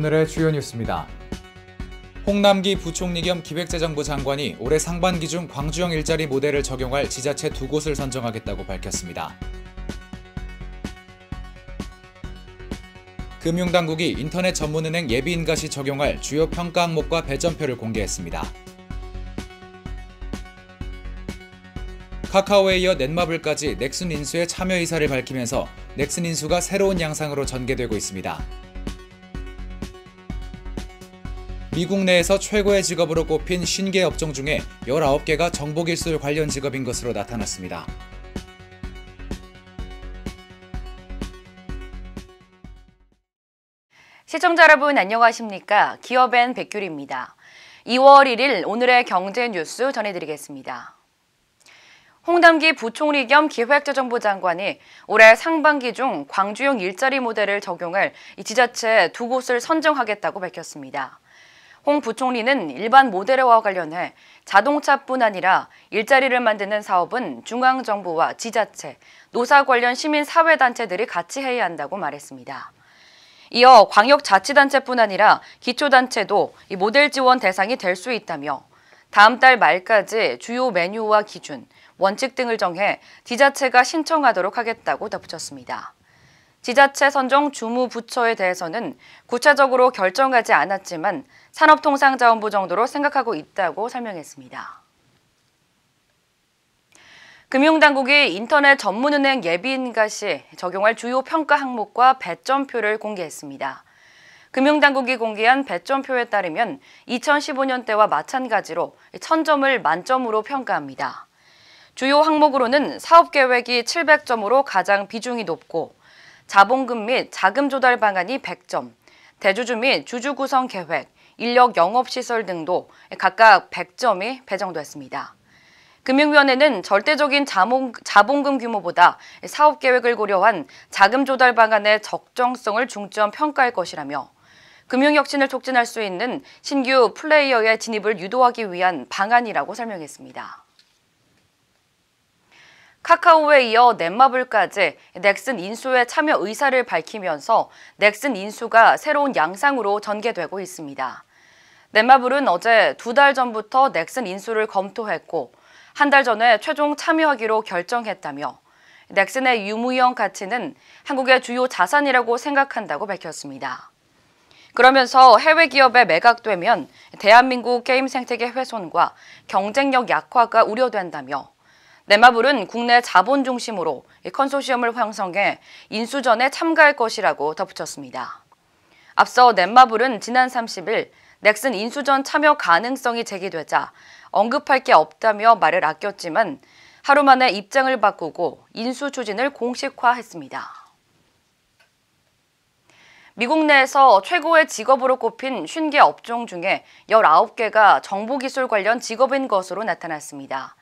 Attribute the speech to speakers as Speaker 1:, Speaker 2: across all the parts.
Speaker 1: 오늘의 주요 뉴스입니다. 홍남기 부총리 겸 기획재정부 장관이 올해 상반기 중 광주형 일자리 모델을 적용할 지자체 두 곳을 선정하겠다고 밝혔습니다. 금융당국이 인터넷 전문은행 예비인가 시 적용할 주요 평가 항목과 배점표를 공개했습니다. 카카오에 이어 넷마블까지 넥슨 인수에 참여 의사를 밝히면서 넥슨 인수가 새로운 양상으로 전개되고 있습니다. 미국 내에서 최고의 직업으로 꼽힌 50개 업종 중에 19개가 정보기술 관련 직업인 것으로 나타났습니다.
Speaker 2: 시청자 여러분 안녕하십니까? 기업엔 백규리입니다. 2월 1일 오늘의 경제 뉴스 전해드리겠습니다. 홍담기 부총리 겸 기획재정부 장관이 올해 상반기 중 광주형 일자리 모델을 적용할 지자체 두 곳을 선정하겠다고 밝혔습니다. 홍 부총리는 일반 모델화와 관련해 자동차뿐 아니라 일자리를 만드는 사업은 중앙정부와 지자체, 노사 관련 시민사회단체들이 같이 해야 한다고 말했습니다. 이어 광역자치단체뿐 아니라 기초단체도 이 모델 지원 대상이 될 수 있다며 다음 달 말까지 주요 메뉴와 기준, 원칙 등을 정해 지자체가 신청하도록 하겠다고 덧붙였습니다. 지자체 선정 주무부처에 대해서는 구체적으로 결정하지 않았지만 산업통상자원부 정도로 생각하고 있다고 설명했습니다. 금융당국이 인터넷 전문은행 예비인가 시 적용할 주요 평가 항목과 배점표를 공개했습니다. 금융당국이 공개한 배점표에 따르면 2015년 때와 마찬가지로 1000점을 만점으로 평가합니다. 주요 항목으로는 사업계획이 700점으로 가장 비중이 높고 자본금 및 자금 조달 방안이 100점, 대주주 및 주주 구성 계획, 인력 영업시설 등도 각각 100점이 배정됐습니다. 금융위원회는 절대적인 자본, 자본금 규모보다 사업 계획을 고려한 자금 조달 방안의 적정성을 중점 평가할 것이라며 금융혁신을 촉진할 수 있는 신규 플레이어의 진입을 유도하기 위한 방안이라고 설명했습니다. 카카오에 이어 넷마블까지 넥슨 인수에 참여 의사를 밝히면서 넥슨 인수가 새로운 양상으로 전개되고 있습니다. 넷마블은 어제 두 달 전부터 넥슨 인수를 검토했고 한 달 전에 최종 참여하기로 결정했다며 넥슨의 유무형 가치는 한국의 주요 자산이라고 생각한다고 밝혔습니다. 그러면서 해외 기업에 매각되면 대한민국 게임 생태계 훼손과 경쟁력 약화가 우려된다며 네마블은 국내 자본 중심으로 컨소시엄을 형성해 인수전에 참가할 것이라고 덧붙였습니다. 앞서 넷마블은 지난 30일 넥슨 인수전 참여 가능성이 제기되자 언급할 게 없다며 말을 아꼈지만 하루 만에 입장을 바꾸고 인수 추진을 공식화했습니다. 미국 내에서 최고의 직업으로 꼽힌 50개 업종 중에 19개가 정보기술 관련 직업인 것으로 나타났습니다.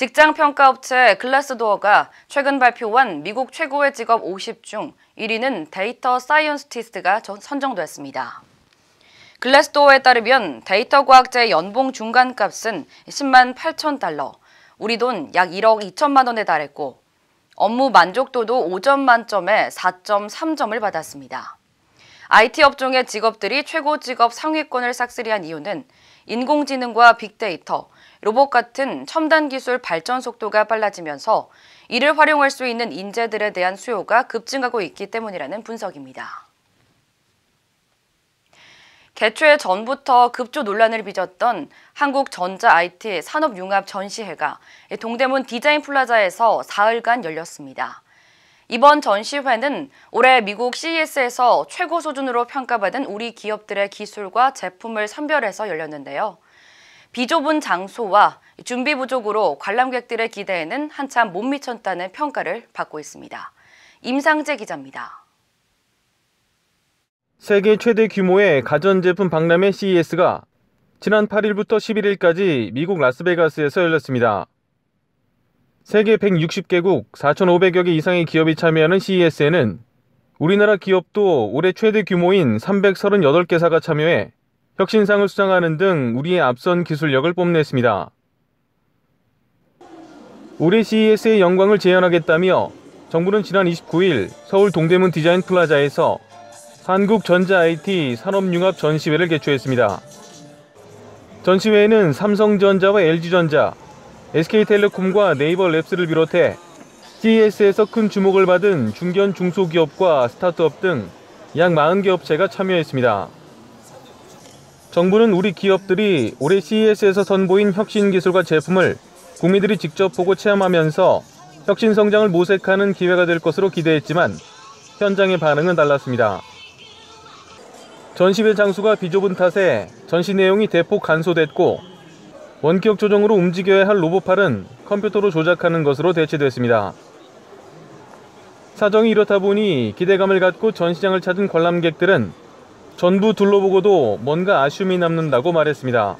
Speaker 2: 직장 평가 업체 글라스도어가 최근 발표한 미국 최고의 직업 50 중 1위는 데이터 사이언스티스트가 선정됐습니다. 글래스도어에 따르면 데이터 과학자의 연봉 중간값은 10만 8천 달러, 우리 돈 약 1억 2천만 원에 달했고 업무 만족도도 5점 만점에 4.3점을 받았습니다. IT 업종의 직업들이 최고 직업 상위권을 싹쓸이한 이유는 인공지능과 빅데이터, 로봇 같은 첨단 기술 발전 속도가 빨라지면서 이를 활용할 수 있는 인재들에 대한 수요가 급증하고 있기 때문이라는 분석입니다. 개최 전부터 급조 논란을 빚었던 한국전자 IT 산업융합 전시회가 동대문 디자인 플라자에서 사흘간 열렸습니다. 이번 전시회는 올해 미국 CES에서 최고 수준으로 평가받은 우리 기업들의 기술과 제품을 선별해서 열렸는데요. 비좁은 장소와 준비 부족으로 관람객들의 기대에는 한참 못 미쳤다는 평가를 받고 있습니다. 임상재 기자입니다.
Speaker 3: 세계 최대 규모의 가전제품 박람회 CES가 지난 8일부터 11일까지 미국 라스베가스에서 열렸습니다. 세계 160개국 4,500여 개 이상의 기업이 참여하는 CES에는 우리나라 기업도 올해 최대 규모인 338개사가 참여해 혁신상을 수상하는 등 우리의 앞선 기술력을 뽐냈습니다. 올해 CES의 영광을 재현하겠다며 정부는 지난 29일 서울 동대문 디자인 플라자에서 한국전자 IT 산업융합 전시회를 개최했습니다. 전시회에는 삼성전자와 LG전자, SK텔레콤과 네이버 랩스를 비롯해 CES에서 큰 주목을 받은 중견 중소기업과 스타트업 등 약 40개 업체가 참여했습니다. 정부는 우리 기업들이 올해 CES에서 선보인 혁신 기술과 제품을 국민들이 직접 보고 체험하면서 혁신 성장을 모색하는 기회가 될 것으로 기대했지만 현장의 반응은 달랐습니다. 전시회 장소가 비좁은 탓에 전시 내용이 대폭 간소됐고 원격 조정으로 움직여야 할 로봇팔은 컴퓨터로 조작하는 것으로 대체됐습니다. 사정이 이렇다 보니 기대감을 갖고 전시장을 찾은 관람객들은 전부 둘러보고도 뭔가 아쉬움이 남는다고 말했습니다.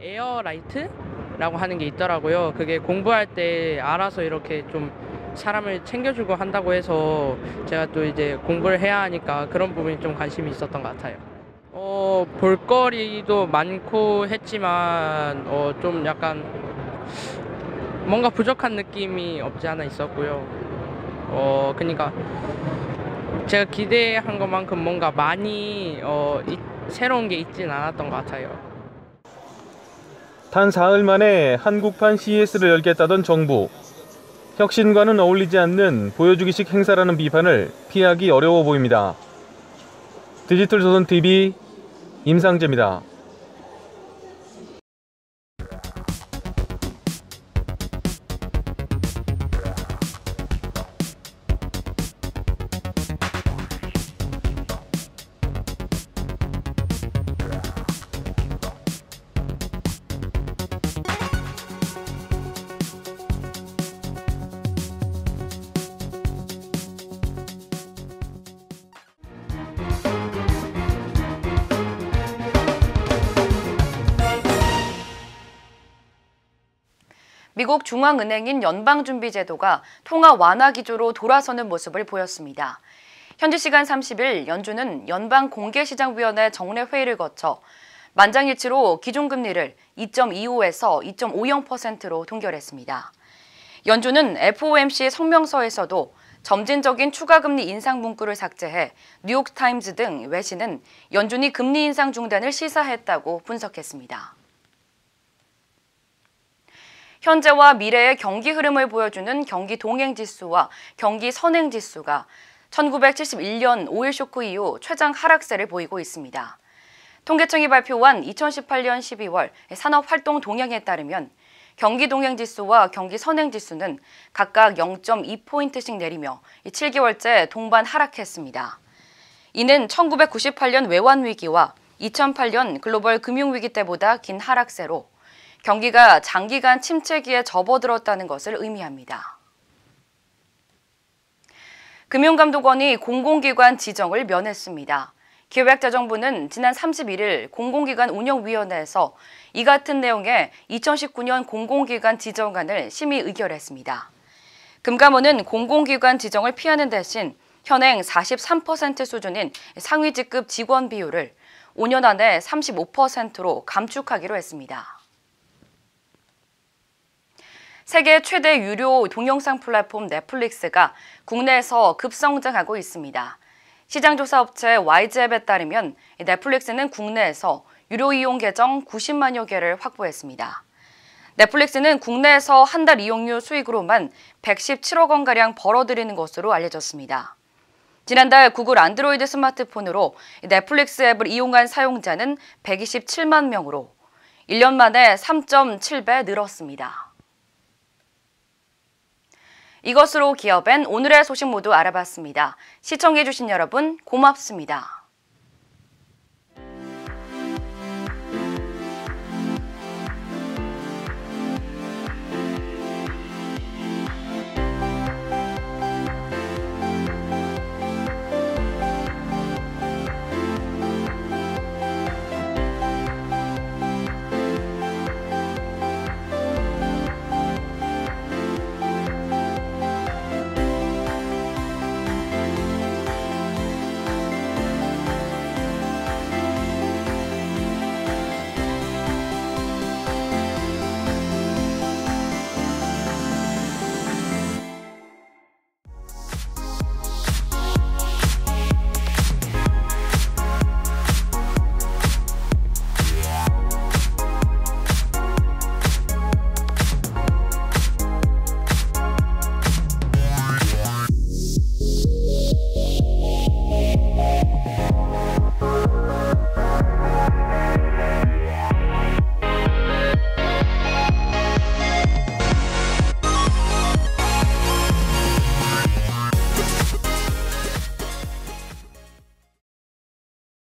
Speaker 4: 에어라이트라고 하는 게 있더라고요. 그게 공부할 때 알아서 이렇게 좀 사람을 챙겨주고 한다고 해서 제가 또 이제 공부를 해야 하니까 그런 부분이 좀 관심이 있었던 것 같아요. 어, 볼거리도 많고 했지만 어, 좀 약간 뭔가 부족한 느낌이 없지 않아 있었고요. 어, 그러니까 제가 기대한 것만큼 뭔가 많이 어, 이- 새로운 게 있진 않았던 것 같아요.
Speaker 3: 단 사흘 만에 한국판 CES를 열겠다던 정부. 혁신과는 어울리지 않는 보여주기식 행사라는 비판을 피하기 어려워 보입니다. 디지털 조선 TV 임상재입니다.
Speaker 2: 미국 중앙은행인 연방준비제도가 통화 완화 기조로 돌아서는 모습을 보였습니다. 현지 시간 30일 연준은 연방공개시장위원회 정례 회의를 거쳐 만장일치로 기준금리를 2.25에서 2.50%로 동결했습니다. 연준은 FOMC 성명서에서도 점진적인 추가금리 인상 문구를 삭제해 뉴욕타임즈 등 외신은 연준이 금리 인상 중단을 시사했다고 분석했습니다. 현재와 미래의 경기 흐름을 보여주는 경기 동행 지수와 경기 선행 지수가 1971년 오일 쇼크 이후 최장 하락세를 보이고 있습니다. 통계청이 발표한 2018년 12월 산업 활동 동향에 따르면 경기 동행 지수와 경기 선행 지수는 각각 0.2포인트씩 내리며 7개월째 동반 하락했습니다. 이는 1998년 외환 위기와 2008년 글로벌 금융 위기 때보다 긴 하락세로 경기가 장기간 침체기에 접어들었다는 것을 의미합니다. 금융감독원이 공공기관 지정을 면했습니다. 기획재정부는 지난 31일 공공기관 운영위원회에서 이 같은 내용의 2019년 공공기관 지정안을 심의 의결했습니다. 금감원은 공공기관 지정을 피하는 대신 현행 43% 수준인 상위직급 직원 비율을 5년 안에 35%로 감축하기로 했습니다. 세계 최대 유료 동영상 플랫폼 넷플릭스가 국내에서 급성장하고 있습니다. 시장조사 업체 YG앱에 따르면 넷플릭스는 국내에서 유료 이용 계정 90만여 개를 확보했습니다. 넷플릭스는 국내에서 한 달 이용료 수익으로만 117억 원가량 벌어들이는 것으로 알려졌습니다. 지난달 구글 안드로이드 스마트폰으로 넷플릭스 앱을 이용한 사용자는 127만 명으로 1년 만에 3.7배 늘었습니다. 이것으로 기업엔 오늘의 소식 모두 알아봤습니다. 시청해주신 여러분 고맙습니다.